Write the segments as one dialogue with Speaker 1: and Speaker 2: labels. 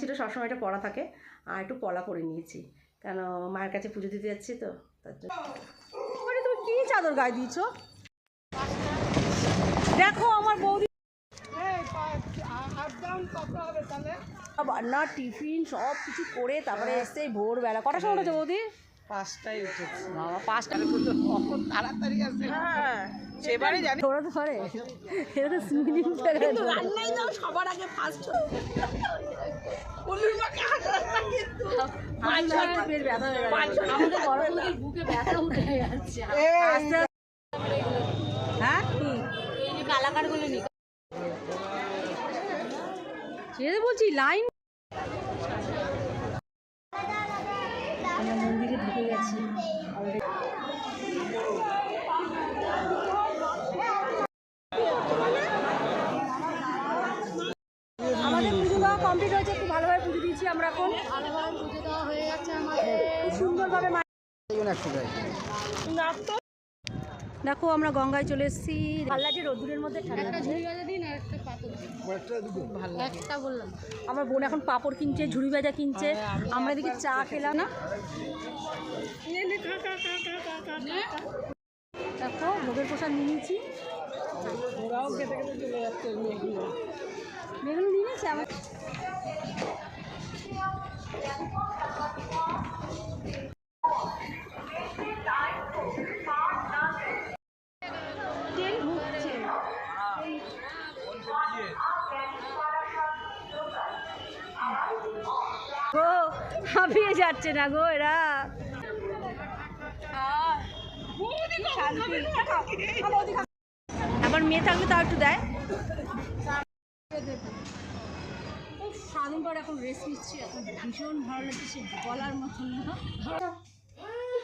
Speaker 1: ছিল সবসময় এটা পড়া থাকে। আর একটু পলা করে নিয়েছি। কেন মায়ের কাছে পুজো দিতে যাচ্ছি তো তার জন্য। তুমি কী চাদর গায়ে দিয়েছ? দেখো আমার বৌদি না টিফিন সব কিছু করে তারপরে এসে ভোরবেলা কটার সময় উঠেছে বৌদি?
Speaker 2: পাঁচটায় উঠেছি।
Speaker 1: বাবা পাঁচটা
Speaker 2: তাড়াতাড়ি আসে। সেবারে জানি।
Speaker 1: ওরা তো পারে এটা তো
Speaker 2: রান্নাই দাও সবার আগে ফার্স্ট উলুর মাকে
Speaker 1: হয়ে গেছে। আমাদের বড় বুকে ব্যথা উঠে যাচ্ছে। হ্যাঁ? কি এই যে কালাকারগুলো নি বলছি লাইন আমরা মন্দিরে ঢুকে গেছি আমাদের পুজো দেওয়া কমপ্লিট হয়েছে খুব ভালোভাবে পুজো দিয়েছি আমরা এখন। ভালোভাবে পুজো দেওয়া হয়ে যাচ্ছে আমাদের খুব সুন্দরভাবে দেখো আমরা গঙ্গায় চলে এসেছি। ভালো লাগছে। রোদ্দুরের মধ্যে আমার বোন এখন পাপড় কিনছে ঝুড়ি ভাজা কিনছে। আমরা এদিকে চা খেলাম। না? দেখো ভোগের প্রসাদ নিয়েছি। মেঘুলো নিয়েছে আমার গো হাঁপিয়ে যাচ্ছে না গো এরা। আবার মেয়ে থাকলে তাও একটু দেয়। এখন রেস্ট নিচ্ছি, এখন ভীষণ ভালো লাগছে বলার মতন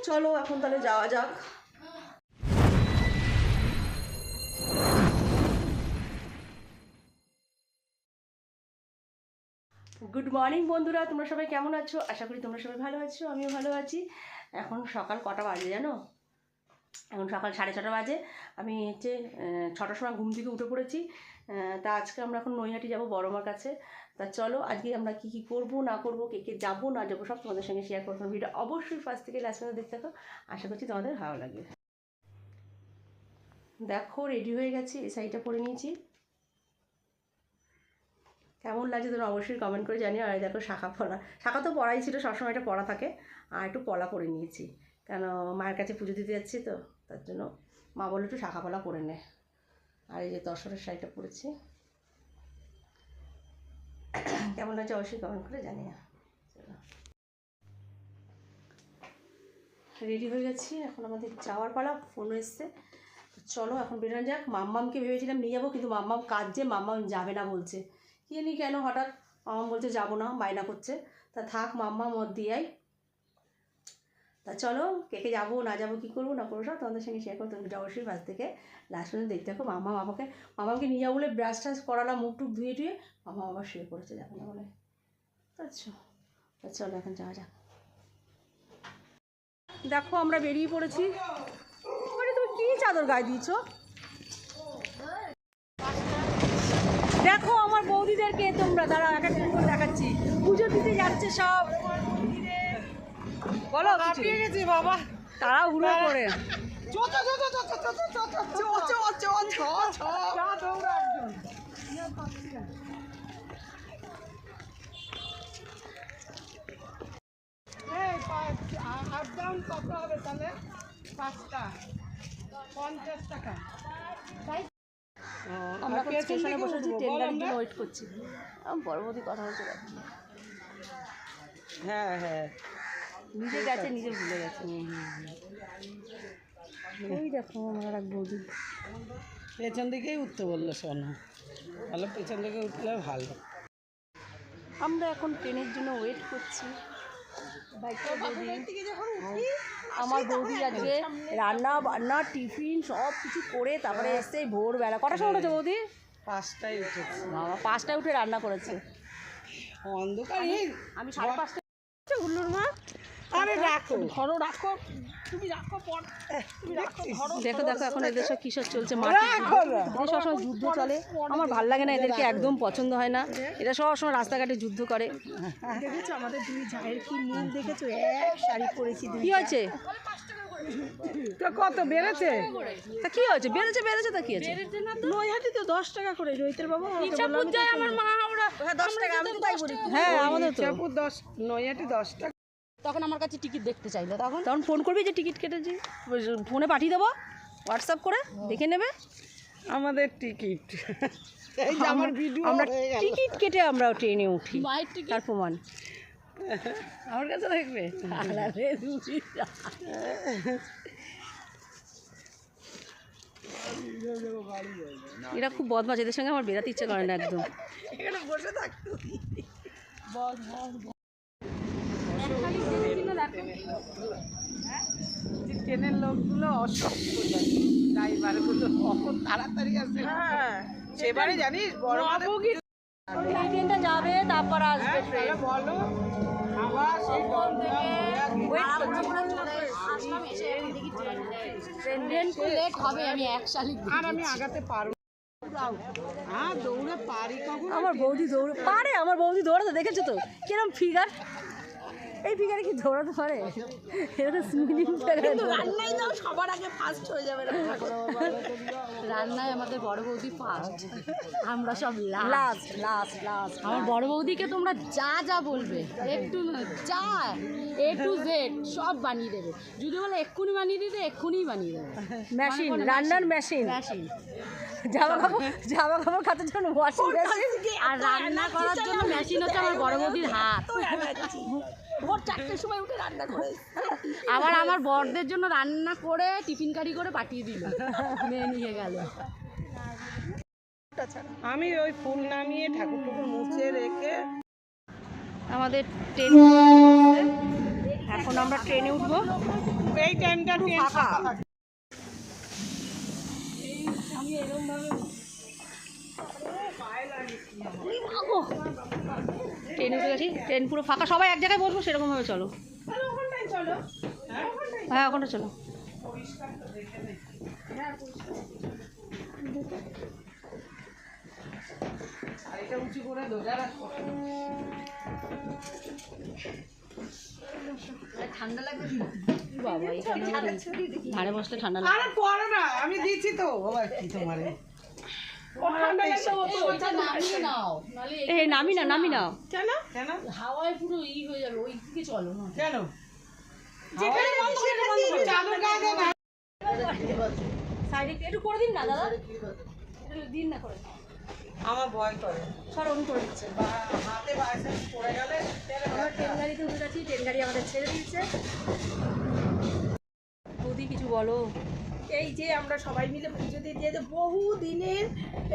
Speaker 1: চলো, এখন তাহলে যাওয়া যাক। গুড মর্নিং বন্ধুরা, তোমরা সবাই কেমন আছো? আশা করি তোমরা সবাই ভালো আছো, আমিও ভালো আছি। এখন সকাল কটা বাজে জানো? এখন সকাল সাড়ে ছটা বাজে। আমি হচ্ছে ছটার সময় ঘুম থেকে উঠে পড়েছি। তা আজকে আমরা এখন নৈহাটি যাব বড় মার কাছে। তা চলো, আজকে আমরা কি কি করব, না করব, কে কে যাব, না যাব, সব তোমাদের সঙ্গে শেয়ার করব। ভিডিও অবশ্যই ফার্স্ট থেকে লাস্ট পর্যন্ত দেখতে থাকো। আশা করছি তোমাদের ভালো লাগবে। দেখো রেডি হয়ে গেছি, এই শাড়িটা পরে নিয়েছি। কেমন লাগছে তোমরা অবশ্যই কমেন্ট করে জানিও। আর দেখো, শাখা পলা শাখা তো পড়াই ছিল, সবসময় এটা পড়া থাকে। আর একটু পলা করে নিয়েছি। কেন, মায়ের কাছে পুজো দিতে যাচ্ছি তো, তার জন্য মা বলে একটু শাখা পলা করে নে। আর এই যে দশরের শাড়িটা পরেছি। কেমন লাগছে অবশ্যই কমেন্ট করে জানিও। রেডি হয়ে গেছি, এখন আমাদের যাওয়ার পালা ফোন এসছে। চলো এখন বেরোনো যাক। মাম্মামকে ভেবেছিলাম নিয়ে যাব, কিন্তু মাম্মাম কাজ যে মাম্মাম যাবে না বলছে। কি জানি কেন হঠাৎ মাম্মাম বলছে, যাব না, বায়না করছে। তা থাক মাম্মা মত দিয়াই তা চলো, কে কে যাব, না যাব, কী করব, না করব, সব তোমাদের সঙ্গে শেয়ার করতে ভিডিও অবশ্যই বাস থেকে। লাস্ট পর্যন্ত দেখতে থাকো, মামা, মামাকে মামাকে নিয়ে যাব বলে ব্রাশ ট্রাশ করালাম, মুখ টুক ধুয়ে টুয়ে। মামা আবার শুয়ে পড়েছে যাবে না বলে। আচ্ছা তা চলো, এখন যাওয়া যাক। দেখো, আমরা বেরিয়ে পড়েছি। মানে তুমি কী চাদর গায়ে দিয়েছ? দেখো, আমার বৌদিদেরকে তোমরা দাঁড়া এক এক করে দেখাচ্ছি। পুজো দিতে যাচ্ছে সব। বলো
Speaker 2: গেছি বাবা
Speaker 1: তারা হুড়ো করে
Speaker 2: কত হবে তাহলে
Speaker 1: ওয়েট করছি পরবর্তী কথা
Speaker 2: হ্যাঁ হ্যাঁ
Speaker 1: নিজে গেছে নিজে ভুলে গেছে। ওই দেখো আমার এক বৌদি।
Speaker 2: পেছন দিকেই উঠতে বলল সোনা। তাহলে পেছন দিকে উঠলে ভালো।
Speaker 1: আমরা এখন ট্রেনের জন্য ওয়েট করছি। আমার বৌদি আজকে রান্না বান্না টিফিন সব কিছু করে তারপরে এসে ভোরবেলা। কটার সময় উঠেছে বৌদি?
Speaker 2: পাঁচটায় উঠেছে।
Speaker 1: বাবা পাঁচটায় উঠে রান্না করেছে।
Speaker 2: অন্ধকার
Speaker 1: আমি সাড়ে পাঁচটা হুল্লুর মা।
Speaker 2: আরে রাখো। ধরো রাখো। তুমি রাখো পর তুমি রাখো ধরো
Speaker 1: দেখো দেখো এখন এদের সব কিসব চলছে মাটি এদের সবসময় যুদ্ধ চলে। আমার ভালো লাগে না এদেরকে একদম পছন্দ হয় না। এরা সবসময় রাস্তাঘাটে যুদ্ধ করে।
Speaker 2: দেখেছ আমাদের দুই জায়ের কি মিল দেখেছ? এক শাড়ি পরেছি
Speaker 1: কি হয়েছে?
Speaker 2: তো কত বেড়েছে?
Speaker 1: তা কি হয়েছে? বেড়েছে বেড়েছে তা কি হয়েছে?
Speaker 2: নৈহাটি তো? দশ টাকা করে রোহিতের বাবা আমার মা ওরা দশ টাকা আমি তো তাই বলি।
Speaker 1: হ্যাঁ আমাদের তো।
Speaker 2: দশ নৈহাটি দশ টাকা
Speaker 3: তখন আমার কাছে টিকিট দেখতে চাইলো। তখন
Speaker 1: তখন ফোন করবি যে টিকিট কেটেছি? ফোনে পাঠিয়ে দেবো হোয়াটসঅ্যাপ করে দেখে নেবে।
Speaker 2: আমাদের টিকিট এই যে আমার ভিডিও
Speaker 1: আমরা টিকিট কেটে আমরা ট্রেনে উঠি।
Speaker 3: মায়ের টিকিট
Speaker 1: তার প্রমাণ।
Speaker 2: আমার কাছে দেখবে
Speaker 1: এরা খুব বদমাশ এদের সঙ্গে আমার বেরাতে ইচ্ছে করে না একদম।
Speaker 2: এখানে বসে থাকতো ট্রেনের লোকগুলো অসভ্য ড্রাইভারগুলো তাড়াতাড়ি আসে। সেবারে জানিস বড়
Speaker 1: ট্রেনটা যাবে তারপর আসবে ট্রেন।
Speaker 2: বলো আবার সেই হ্যাঁ
Speaker 1: আমার বৌদি দৌড়ে পারে আমার বৌদি দৌড়াতে দেখেছ তো? কিরম ফিগার এই ফিগারে কি দৌড়াতে পারে? এটা তো সুইমিং
Speaker 2: রান্নাই দাও সবার আগে ফার্স্ট হয়ে যাবে
Speaker 3: রান্নায় আমাদের বড় বৌদি ফার্স্ট আমরা সব লাস্ট
Speaker 1: লাস্ট লাস্ট
Speaker 3: আমার বড় বৌদিকে তোমরা যা যা বলবে একটু যা এ টু জেড সব বানিয়ে দেবে। যদি বলে এক্ষুনি বানিয়ে দিতে এক্ষুনি বানিয়ে দেবে।
Speaker 1: মেশিন রান্নার মেশিন
Speaker 3: মেশিন
Speaker 1: জামা কাপড় জামা কাপড় জন্য ওয়াশিং মেশিন
Speaker 3: আর রান্না করার জন্য মেশিন হচ্ছে আমার বড় বৌদির হাত।
Speaker 2: ভোর চারটের সময় উঠে রান্না করে।
Speaker 3: আবার আমার বরদের জন্য রান্না করে টিফিন কারি করে পাঠিয়ে দিল। মেয়ে নিয়ে গেল।
Speaker 2: আমি ওই ফুল নামিয়ে ঠাকুর ঠাকুর মুছে রেখে
Speaker 1: আমাদের ট্রেন এখন আমরা ট্রেনে উঠবো।
Speaker 2: এই টাইমটা ট্রেন ফাঁকা।
Speaker 1: ট্রেনে উঠে গেছি ট্রেন পুরো ফাঁকা সবাই এক জায়গায় বসবো সেরকমভাবে চলো। হ্যাঁ ওখানে চলো।
Speaker 2: করে ধরে রাখো
Speaker 1: বাবা ধারে বসলে ঠান্ডা লাগে
Speaker 2: আমি দিচ্ছি তো। বাবা কি তোমারে
Speaker 1: নামি না নামি না।
Speaker 2: কেন? কেন?
Speaker 3: হাওয়ায় পুরো ই হয়ে যাবে ওই দিকে চলো না।
Speaker 2: কেন?
Speaker 1: একটু করে দিন না দাদা। দিন না করে।
Speaker 2: আমার ভয় করে।
Speaker 1: সর আমি করে দিচ্ছে।
Speaker 2: হাতে পড়ে গেলে
Speaker 1: আমরা ট্রেন গাড়িতে উঠে গেছি ট্রেন গাড়ি আমাদের ছেড়ে দিচ্ছে বৌদি কিছু বলো।
Speaker 4: এই যে আমরা সবাই মিলে পুজো দিতে যেতে বহু দিনের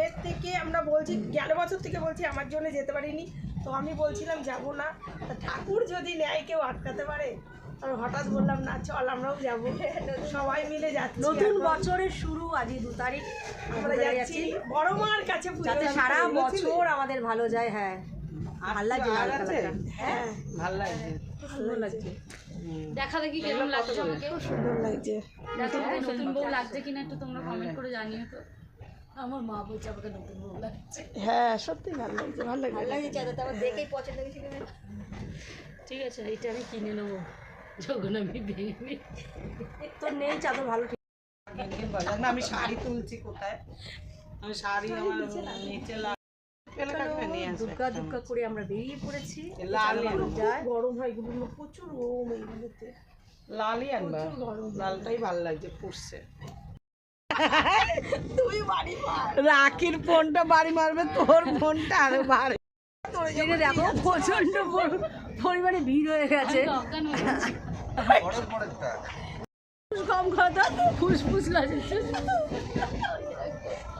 Speaker 4: এর থেকে আমরা বলছি গেল বছর থেকে বলছি আমার জন্য যেতে পারিনি। তো আমি বলছিলাম যাব না। তা ঠাকুর যদি নেয় কেউ আটকাতে পারে? আমি হঠাৎ বললাম না চল আমরাও যাব। সবাই মিলে যাচ্ছি
Speaker 1: নতুন বছরের শুরু আজই দু তারিখ।
Speaker 4: আমরা যাচ্ছি বড় মার কাছে
Speaker 1: যাতে সারা বছর আমাদের ভালো যায় হ্যাঁ। ভালো লাগছে
Speaker 2: আছে?
Speaker 4: হ্যাঁ।
Speaker 2: ভালো লাগছে।
Speaker 1: সুন্দর লাগছে।
Speaker 3: দেখা দেখি কেমন লাগছে আমাকে
Speaker 4: সুন্দর লাগছে।
Speaker 3: দেখো নতুন বউ লাগছে কিনা একটু তোমরা কমেন্ট করে জানিও তো। আমার মা বলছে আমাকে নতুন বউ লাগছে।
Speaker 4: হ্যাঁ সত্যি ভালো লাগছে ভালো লাগছে।
Speaker 1: দেখেই পছন্দ হয়েছে
Speaker 3: ঠিক আছে এইটা আমি কিনে নেব। যখন আমি ভেঙে নিই।
Speaker 1: তোর নেই চাদর ভালো ঠিক।
Speaker 2: আমি শাড়ি তুলছি কোথায়? আমি শাড়ি আমার নিচে
Speaker 1: দুর্গা দুর্গা করে আমরা বেরিয়ে পড়েছি।
Speaker 4: গরম হয় এগুলো। প্রচুর গরম এইগুলোতে।
Speaker 2: লালই আনবা লালটাই ভালো লাগছে ফুটছে
Speaker 4: তুই বাড়ি মার।
Speaker 2: রাখির ফোনটা বাড়ি মারবে তোর ফোনটা আরও বাড়ে।
Speaker 1: দেখো প্রচণ্ড পর- পরিমাণে ভিড় হয়ে গেছে। কম কথা ফুসফুস লাগে।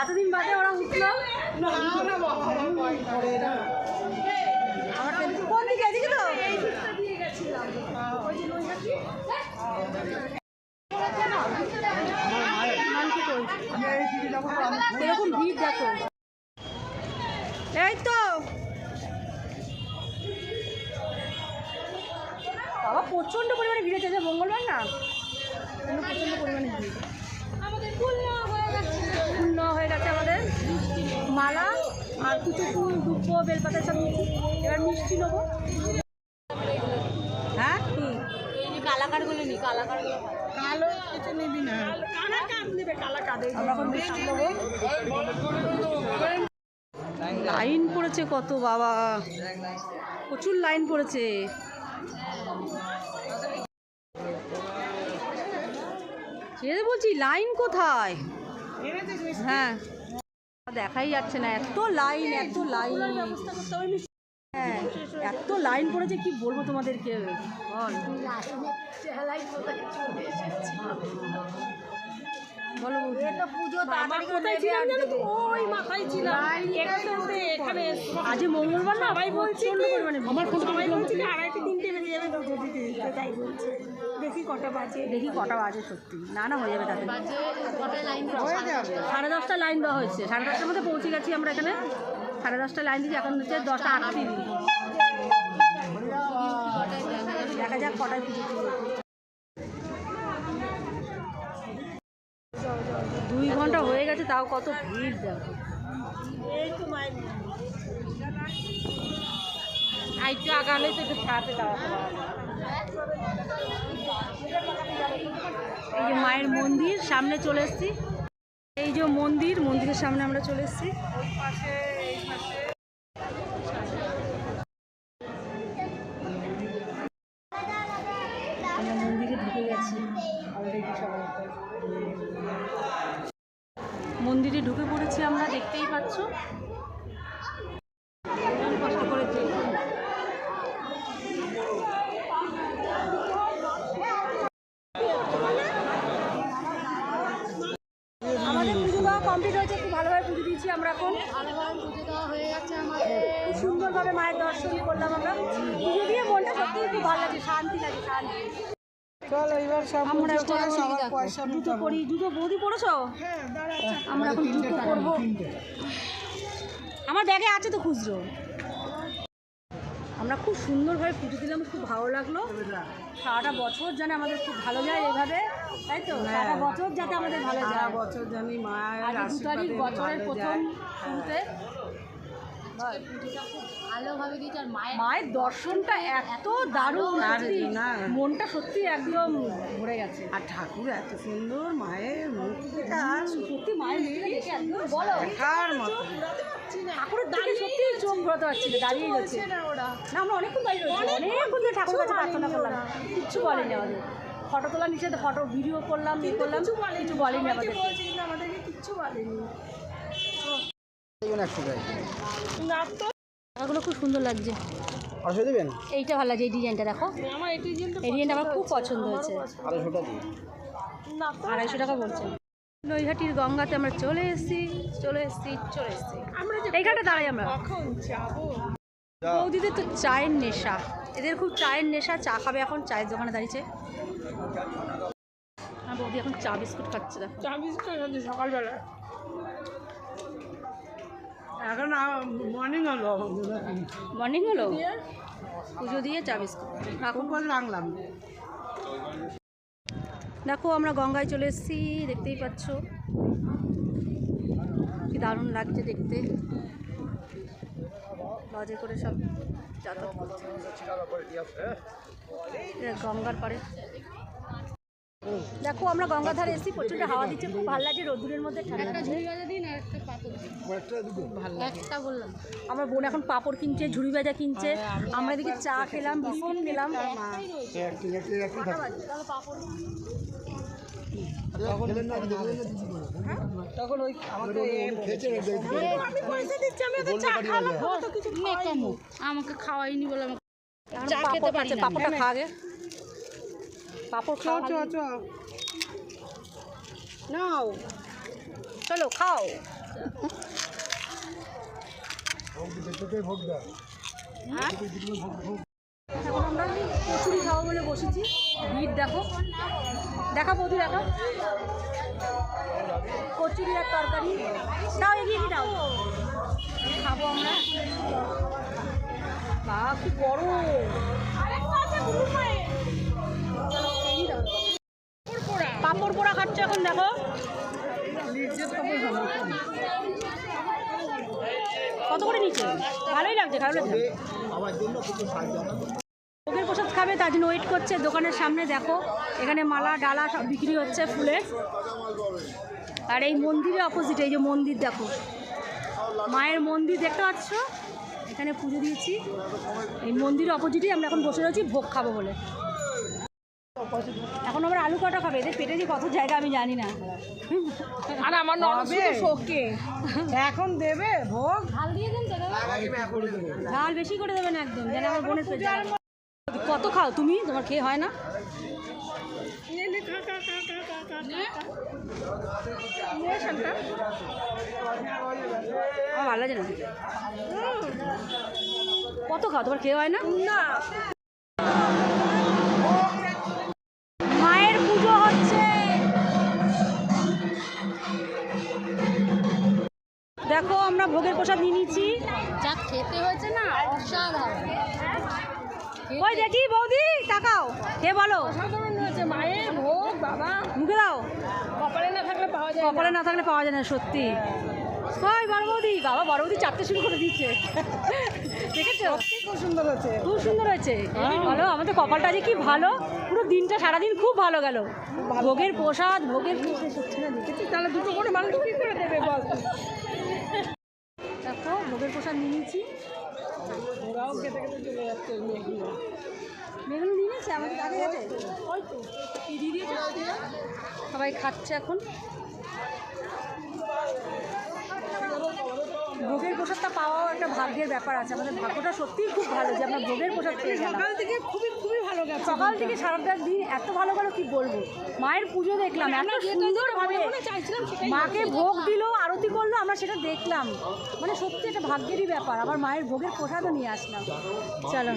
Speaker 1: এতদিন বাদে ওরা উঠল। কোন দিকে? এদিকে তো। এরকম ভিড় দেখো। বেলপাতা এবার মিষ্টি নেব। হ্যাঁ? কি?
Speaker 3: এই যে কালাকারগুলো নি কালাকারগুলো
Speaker 4: কালো কিছু নিবি না। কালা কাজ নেবে কালা কাঁদে
Speaker 1: আমরা এখন মিষ্টি নেব। লাইন পড়েছে কত বাবা। প্রচুর লাইন পড়েছে। বলছি লাইন কোথায়? হ্যাঁ। দেখাই যাচ্ছে না এত লাইন এত লাইন হ্যাঁ এত লাইন পড়েছে কি বলব তোমাদেরকে? বল। আজ মঙ্গলবার না
Speaker 4: সবাই বলছে
Speaker 1: প্রচণ্ড
Speaker 4: কি-
Speaker 1: পরিমাণে ভিড়।
Speaker 4: আমার সবাই বলছে আড়াইটে তিনটে বেজে যাবে দুটো দিতে দিতে তাই বলছে। দেখি কটা বাজে।
Speaker 1: দেখি কটা বাজে সত্যি। না না হয়ে যাবে সাড়ে দশটা লাইন দেওয়া হয়েছে। সাড়ে দশটার মধ্যে পৌঁছে গেছি আমরা এখানে। সাড়ে দশটা লাইন দিয়েছি এখন হচ্ছে দশটা আটত্রিশ। দেখা যাক কটায় পুজো পুজো দুই ঘণ্টা হয়ে গেছে তাও কত ভিড় দেখো। একটু এই যে মায়ের মন্দির, সামনে চলে এসছি। এই যে মন্দির, মন্দিরের সামনে আমরা চলে এসেছি। কমপ্লিট হয়েছে খুব ভালোভাবে পুজো দিয়েছি আমরা এখন।
Speaker 3: পুজো দেওয়া হয়ে গেছে আমাদের
Speaker 1: খুব সুন্দরভাবে মায়ের দর্শন করলাম আমরা। পুজো দিয়ে মনটা সত্যিই খুব ভালো লাগে শান্তি লাগে শান্তি।
Speaker 4: চলো এবার সব
Speaker 1: আমরা
Speaker 4: সবার পয়সা
Speaker 1: পরি জুতো বৌদি পড়েছো
Speaker 4: হ্যাঁ
Speaker 1: আমরা এখন আমার ব্যাগে আছে তো খুচরো। আমরা খুব সুন্দরভাবে পুজো দিলাম খুব ভালো লাগল। সারাটা বছর যেন আমাদের খুব ভালো যায় এভাবে। তাই তো? সারা বছর যাতে আমাদের ভালো যায়।
Speaker 4: বছর জানি মায়ের
Speaker 1: দু তারিখ বছরের প্রথম শুরুতে দর্শনটা এত দারুণ। মনটা সত্যি একদম ভরে গেছে।
Speaker 4: আর ঠাকুর এত সুন্দর মায়ের মূর্তিটা।
Speaker 1: সত্যি মায়ের বলো। ঠাকুরের দিকে সত্যি চোখ ঘোরাতে পারছি না দাঁড়িয়ে গেছে না আমরা অনেকক্ষণ দাঁড়িয়ে অনেকক্ষণ ধরে ঠাকুরের কাছে প্রার্থনা করলাম। কিচ্ছু বলেনি আমাদের। ফটো তোলা নিষেধ ফটো ভিডিও করলাম ইয়ে করলাম কিছু বলেনি
Speaker 4: আমাদেরকে কিচ্ছু বলেনি। না তো
Speaker 1: টাকাগুলো খুব সুন্দর লাগছে।
Speaker 2: আড়াইশো দেবেন?
Speaker 1: এইটা ভালো লাগছে এই ডিজাইনটা দেখো।
Speaker 4: আমার
Speaker 1: এই ডিজাইনটা আমার খুব পছন্দ হয়েছে।
Speaker 4: না
Speaker 1: আড়াইশো টাকা বলছে। নৈহাটির গঙ্গাতে আমরা চলে এসেছি চলে এসেছি চলে এসেছি।
Speaker 4: আমরা
Speaker 1: এইখানটা দাঁড়াই আমরা।
Speaker 4: কখন যাব?
Speaker 1: বৌদিদের তো চায়ের নেশা। এদের খুব চায়ের নেশা চা খাবে এখন চায়ের দোকানে দাঁড়িয়েছে। আর বৌদি এখন চা বিস্কুট খাচ্ছে দেখো।
Speaker 4: চা বিস্কুট খাচ্ছি সকালবেলা। এখন মর্নিং হলো।
Speaker 1: মর্নিং হলো? পুজো দিয়ে? চা বিস্কুট। রাখুন
Speaker 4: কোন রাখলাম?
Speaker 1: দেখো আমরা গঙ্গায় চলে এসেছি দেখতেই পাচ্ছ। কি দারুণ লাগছে দেখতে। লজে করে সব যাতায়াত করছে। গঙ্গার পাড়ে। দেখো আমরা গঙ্গার ধারে এসেছি প্রচণ্ড হাওয়া দিচ্ছে খুব ভালো লাগছে রোদ্দুরের মধ্যে
Speaker 3: একটা বললাম।
Speaker 1: আমার বোন এখন পাপড় কিনছে ঝুড়ি ভাজা কিনছে। আমরা এদিকে চা খেলাম বিস্কুট খেলাম।
Speaker 4: তখন ওই আমাকে
Speaker 3: খাওয়াইনি। বলে আমাকে
Speaker 1: পাপড়টা খা আগে। পাপড়
Speaker 2: চ
Speaker 1: খাওয়া
Speaker 2: চ চ নাও।
Speaker 1: চলো খাও। হ্যাঁ? এখন আমরা কচুরি খাব বলে বসেছি। ভিড় দেখো। দেখা বৌদি দেখো। কচুরি আর তরকারি। দাও এগিয়ে দাও। খাব আমরা। বা কি বড় পাপড় পোড়া খাচ্ছে এখন, দেখো। কত করে নিচ্ছে? ভালোই লাগছে ভোগের প্রসাদ খাবে, তার জন্য ওয়েট করছে। দোকানের সামনে দেখো, এখানে মালা, ডালা সব বিক্রি হচ্ছে ফুলের আর এই মন্দিরের অপোজিট এই যে মন্দির দেখো। মায়ের মন্দির দেখতে পাচ্ছ? এখানে পুজো দিয়েছি। এই মন্দিরের অপোজিটেই আমরা এখন বসে রয়েছি, ভোগ খাব বলে। এখন আমরা আলু কটা খাবে? এদের পেটে যে কত জায়গা আমি জানি না।
Speaker 4: আর আমার
Speaker 2: হবে শোকে। এখন দেবে ভোগ।
Speaker 3: ঝাল দিয়ে দেন
Speaker 1: ঝাল বেশি করে দেবেন একদম যেন আমার বোনের পেট জ্বালা। কত খাও তুমি? তোমার খেয়ে হয় না? ভালো লাগে না। কত খাও? তোমার খেয়ে হয় না?
Speaker 4: না।
Speaker 1: দেখো আমরা ভোগের প্রসাদ নিয়ে নিচ্ছি।
Speaker 3: যা খেতে হয়েছে না অসাধারণ।
Speaker 1: ওই দেখি বৌদি তাকাও। কে বলো?
Speaker 4: মায়ের ভোগ বাবা।
Speaker 1: মুখে দাও।
Speaker 4: কপালে না থাকলে পাওয়া যায় না।
Speaker 1: কপালে না। থাকলে পাওয়া যায় না সত্যি। ওই বড় বৌদি বাবা বড় বৌদি চারটে শুরু করে দিচ্ছে। দেখেছ?
Speaker 2: খুব সুন্দর হচ্ছে
Speaker 1: খুব সুন্দর হয়েছে। বলো আমাদের কপালটা যে কি ভালো পুরো দিনটা সারাদিন খুব ভালো গেল। ভোগের প্রসাদ ভোগের
Speaker 4: তাহলে দুটো করে মানুষ কি করে দেবে বল
Speaker 1: নিয়ে নিয়েছি।
Speaker 2: ওরাও খেতে খেতে চলে যাচ্ছে মেয়েগুলো।
Speaker 1: নিয়ে নিয়েছে আমাদের আগে গেছে? ওই তো দিদি সবাই খাচ্ছে এখন। ভোগের প্রসাদটা পাওয়াও একটা ভাগ্যের ব্যাপার আছে। আমাদের ভাগ্যটা সত্যিই খুব ভালো যে আমরা ভোগের প্রসাদ পেয়ে গেলাম।
Speaker 2: সকাল থেকে খুবই খুবই ভালো গেছে
Speaker 1: সকাল থেকে সারাটা দিন এত ভালো গেল কি বলব? মায়ের পুজো দেখলাম এত সুন্দর ভাবে মাকে ভোগ দিল আরতি করল আমরা সেটা দেখলাম। মানে সত্যি একটা ভাগ্যেরই ব্যাপার আবার মায়ের ভোগের প্রসাদও নিয়ে আসলাম। চলো।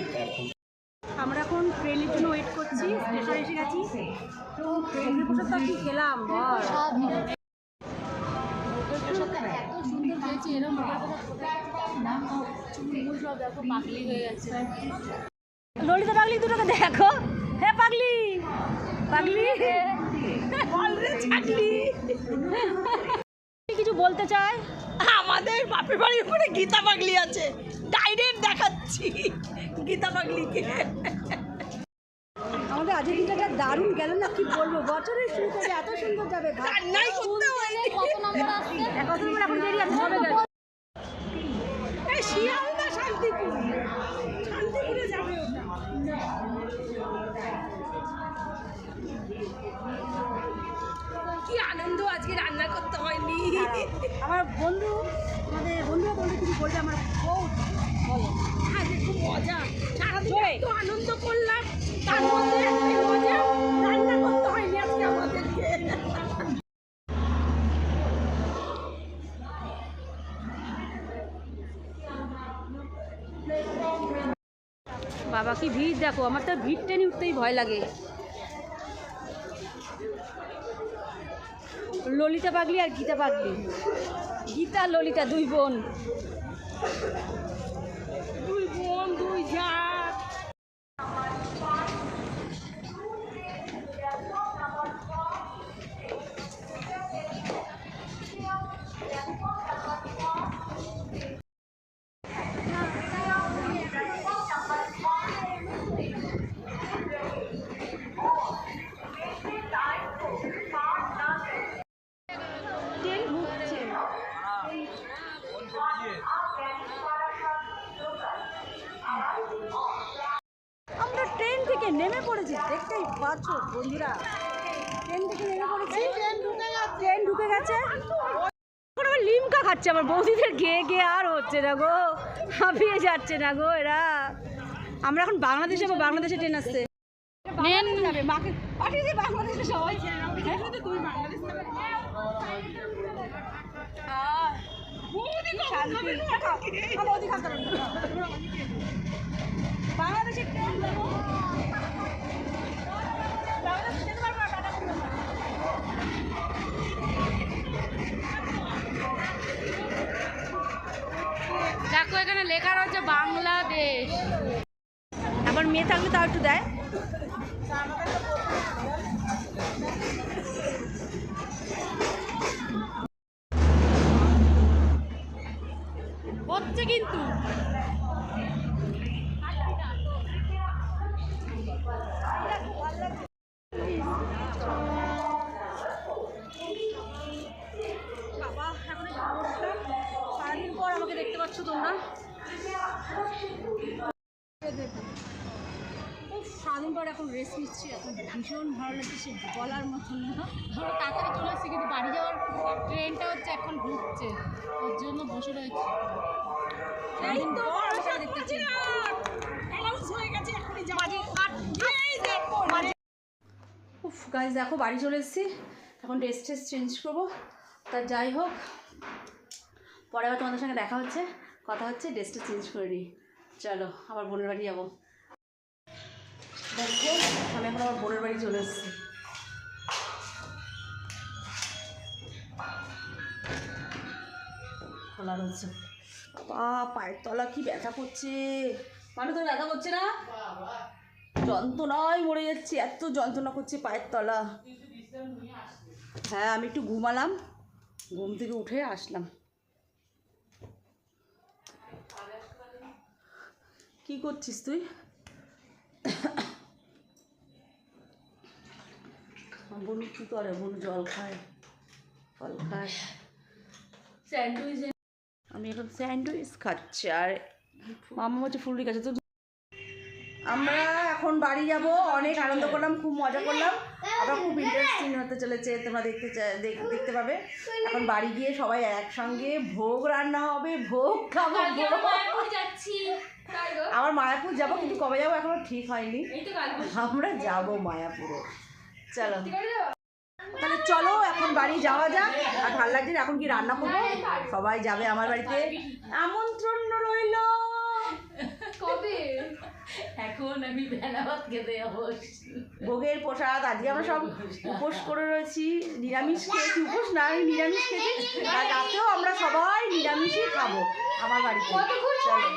Speaker 1: আমরা এখন ট্রেনের জন্য ওয়েট করছি স্টেশনে এসে গেছি। তো ট্রেনের প্রসাদটা কি খেলাম? বল
Speaker 3: খেয়েছি এরকম চুলমুল সব দেখো পাগলি হয়ে গেছে।
Speaker 1: ললিতা পাগলি দুটোকে দেখো। হ্যাঁ পাগলি! পাগলি? কিছু বলতে চায়?
Speaker 2: আমাদের বাপের বাড়ির উপরে গীতা পাগলি আছে। ডাইরেক্ট দেখাচ্ছি গীতা পাগলিকে।
Speaker 1: আমাদের দারুণ গেল না কি বলব? বছরের শুরু থেকে এত সুন্দর যাবে
Speaker 3: কত নম্বর আসছে?
Speaker 1: নম্বর এখন
Speaker 2: শিয়ালদা শান্তিপুর? শান্তিপুরে ওটা।
Speaker 4: কি আনন্দ আজকে রান্না করতে হয়নি।
Speaker 1: আমার বন্ধু আমাদের বন্ধুরা বন্ধু কিছু বলবে আমার বউ।
Speaker 4: আজকে খুব মজা। সারাদিন আনন্দ করলাম।
Speaker 1: বাবা, কি ভিড় দেখো, আমার তো ভিড় টেনে উঠতেই ভয় লাগে। ললিতা পাগলি আর গীতা পাগলি। গীতা, ললিতা, দুই বোন। আমার বৌদিদের গেয়ে গেয়ে আর হচ্ছে না গো। হাঁপিয়ে যাচ্ছে না গো এরা। আমরা এখন বাংলাদেশে যাব বাংলাদেশে ট্রেন আসছে
Speaker 2: যাবে। দেখো
Speaker 3: এখানে লেখা রয়েছে বাংলাদেশ।
Speaker 2: আবার মেয়ে থাকলে তাও একটু দেয়।
Speaker 3: হচ্ছে কিন্তু
Speaker 1: বাবা এখন এই খাবার উঠলাম। সারাদিন পর আমাকে দেখতে পাচ্ছ তোমরা উফ, সারাদিন ভীষণ ভালো লাগছে সে বলার মতন না।
Speaker 3: আমরা তাড়াতাড়ি চলে এসেছি কিন্তু বাড়ি যাওয়ার ট্রেনটা হচ্ছে এখন ঢুকছে। ওর জন্য বসে রয়েছি।
Speaker 1: উফ গাইজ দেখো বাড়ি চলে এসেছি। এখন ড্রেস ট্রেস চেঞ্জ করব। তা যাই হোক পরে আবার তোমাদের সঙ্গে দেখা হচ্ছে। কথা হচ্ছে ড্রেসটা চেঞ্জ করে নিই। চলো আবার বোনের বাড়ি যাব। দেখো, আমি এখন আমার বোনের বাড়ি চলে এসেছি। খোলা রয়েছে। বাবা, পায়ের তলা কি ব্যথা করছে? মানে তোর ব্যথা করছে না? যন্ত্রণায় মরে যাচ্ছে, এত যন্ত্রণা করছে পায়ের তলা। হ্যাঁ আমি একটু ঘুমালাম। ঘুম থেকে উঠে আসলাম। কি করছিস তুই? বনু কী করে? বনু জল খায়। ফল খায়। স্যান্ডউইচ আমি এখন স্যান্ডউইচ খাচ্ছি। আর মামা হচ্ছে ফুলরি কাছে তো আমরা এখন বাড়ি যাব। অনেক আনন্দ করলাম খুব মজা করলাম। আবার খুব ইন্টারেস্টিং হতে চলেছে তোমরা দেখতে দেখতে পাবে। এখন বাড়ি গিয়ে সবাই একসঙ্গে ভোগ রান্না হবে ভোগ খাব আবার মায়াপুর যাব কিন্তু কবে যাব এখনও ঠিক হয়নি। আমরা যাব মায়াপুরে। চলো। তাহলে চলো এখন বাড়ি যাওয়া যাক। আর ভালো লাগছে না, এখন কি রান্না করব? সবাই যাবে আমার বাড়িতে। আমন্ত্রণ রইল।
Speaker 3: কবে? এখন আমি বেলা খেতে যাব।
Speaker 1: ভোগের প্রসাদ আজকে আমরা সব উপোস করে রয়েছি। নিরামিষ খেয়েছি উপোস না আমি নিরামিষ খেয়েছি। আর রাতেও আমরা সবাই নিরামিষই খাব আমার বাড়িতে। চলো।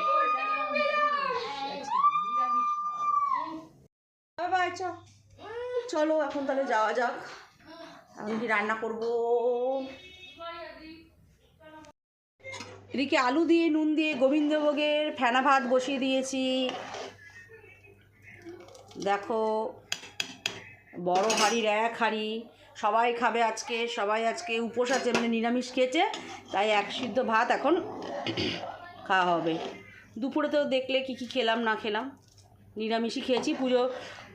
Speaker 1: বাই চলো এখন তাহলে যাওয়া যাক। এখন কি রান্না করব? এদিকে আলু দিয়ে, নুন দিয়ে, গোবিন্দভোগের ফেনা ভাত বসিয়ে দিয়েছি। দেখো, বড় হাঁড়ির এক হাঁড়ি। সবাই খাবে আজকে, সবাই আজকে উপোস আছে মানে নিরামিষ খেয়েছে, তাই এক সিদ্ধ ভাত এখন খাওয়া হবে। দুপুরে তো দেখলে কি কি খেলাম, না খেলাম। নিরামিষই খেয়েছি, পুজো,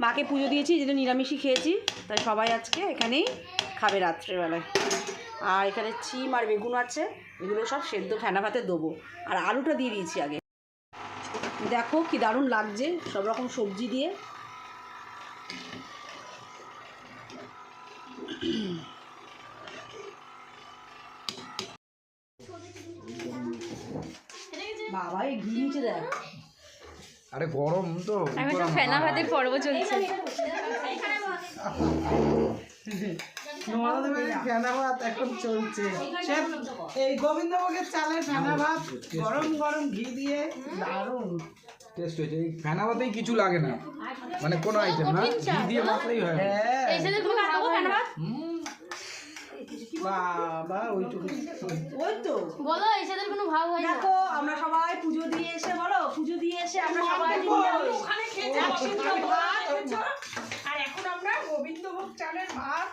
Speaker 1: মাকে পুজো দিয়েছি যেটা নিরামিষই খেয়েছি। তাই সবাই আজকে এখানেই খাবে রাত্রেবেলায়। আর এখানে চিম আর বেগুন আছে, এগুলো সব সেদ্ধ ফেনা ভাতে দেবো। আর আলুটা দিয়ে দিয়েছি আগে। দেখো কি দারুণ লাগছে, সব রকম সবজি দিয়ে। বাবা, এই ঘি নিচে দেখ।
Speaker 5: আরে গরম তো
Speaker 3: এখন সব ফেনা ভাতের পর্ব চলছে।
Speaker 2: ফেনা ভাত এখন চলছে। এই গোবিন্দভোগের চালের ফেনা ভাত গরম গরম ঘি দিয়ে দারুণ।
Speaker 5: টেস্ট হয়েছে। এই ফেনা ভাতেই কিছু লাগে না। মানে কোনো আইটেম না। ঘি দিয়ে মাত্রই হয়।
Speaker 2: হ্যাঁ
Speaker 3: এই সাথে তুমি খাব ফেনা ভাত
Speaker 2: বাবা ওইটুকু
Speaker 1: ওই তো
Speaker 3: বলো সাথে কোনো ভাব হয় না।
Speaker 1: দেখো আমরা সবাই পুজো দিয়ে এসে বলো পুজো দিয়ে এসে আমরা সবাই।
Speaker 4: ওখানে গোবিন্দ ভাত আর এখন আমরা গোবিন্দভোগ চালের ভাত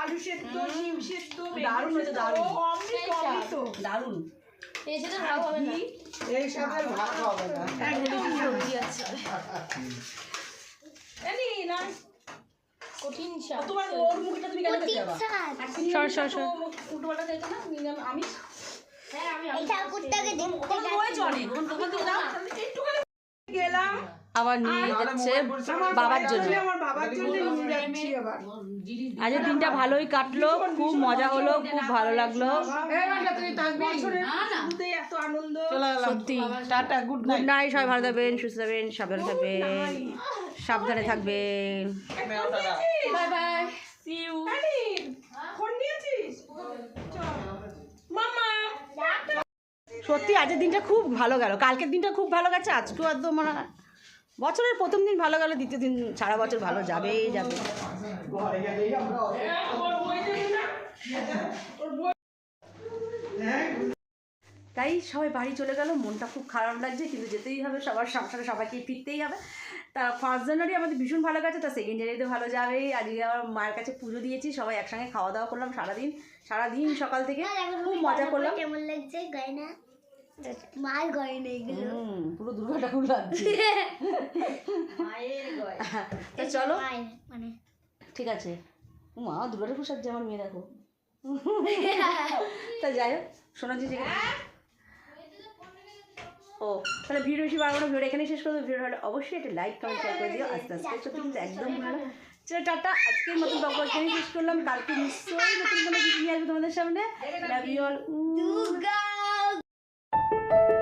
Speaker 4: আলু সেদ্ধ শিম সেদ্ধ
Speaker 1: দারুণ হয়েছে, দারুণ।
Speaker 4: অমৃত অমৃত।
Speaker 1: দারুণ।
Speaker 3: এই সাথে ভাব হবে না।
Speaker 2: এই সাথে ভাত হবে না।
Speaker 4: জানি না।
Speaker 3: কঠিন স্বাদ
Speaker 1: তোমার ওর মুখটা তুমি কেন যাবা
Speaker 3: সর সর সর।
Speaker 1: উল্টো পাল্টা দেখো না? নিরামিষ আমিষ
Speaker 3: হ্যাঁ আমি
Speaker 6: এই ঠাকুরটাকে দেখতে
Speaker 4: একটুখানি গেলাম।
Speaker 1: আবার নিয়ে যাচ্ছে বাবার জন্য।
Speaker 4: আসলে আমার বাবার জন্য নিয়ে যাচ্ছি আবার।
Speaker 1: আজকের দিনটা ভালোই কাটলো খুব মজা হলো খুব ভালো লাগল। সত্যি।
Speaker 2: টাটা গুড
Speaker 1: গুড নাইট সবাই ভালো থাকবেন সুস্থ থাকবেন সাবধানে থাকবেন। সাবধানে থাকবেন। Bye bye see you
Speaker 4: phone নিয়েছিস মামা।
Speaker 1: সত্যি আজকের দিনটা খুব ভালো গেল। কালকের দিনটা খুব ভালো গেছে আজকেও একদম মনে হয় বছরের প্রথম দিন ভালো গেল দ্বিতীয় দিন সারা বছর ভালো যাবেই যাবে। তাই সবাই বাড়ি চলে গেল মনটা খুব খারাপ লাগছে কিন্তু যেতেই হবে সবার সংসারে সবাইকে ফিরতেই হবে। তা ফার্স্ট জানুয়ারি আমাদের ভীষণ ভালো গেছে তা সেকেন্ড জানুয়ারিতে ভালো যাবে। আজকে আমার মায়ের কাছে পুজো দিয়েছি সবাই একসঙ্গে খাওয়া দাওয়া করলাম সারাদিন সারাদিন সকাল থেকে খুব মজা করলাম।
Speaker 6: কেমন লাগছে গয়না? গয়না এগুলো।
Speaker 1: হুম, পুরো দুর্গা ঠাকুর লাগছে। তা চলো।
Speaker 6: মানে।
Speaker 1: ঠিক আছে। মা দুর্গা ঠাকুর সাজছে আমার মেয়ে দেখো। তা যাই হোক শোনা যে ও তাহলে ভিডিও বেশি বাড়বো না ভিডিও এখানে শেষ করব ভিডিও হলে অবশ্যই একটা লাইক কমেন্ট শেয়ার করে দিও। আস্তে আস্তে সত্যি কিন্তু একদম ভালো চলো টাটা। আজকের গল্প এখানেই শেষ করলাম। কালকে নিশ্চয়ই নতুন কোনো কিছু নিয়ে আসব তোমাদের সামনে। Love you all Thank you.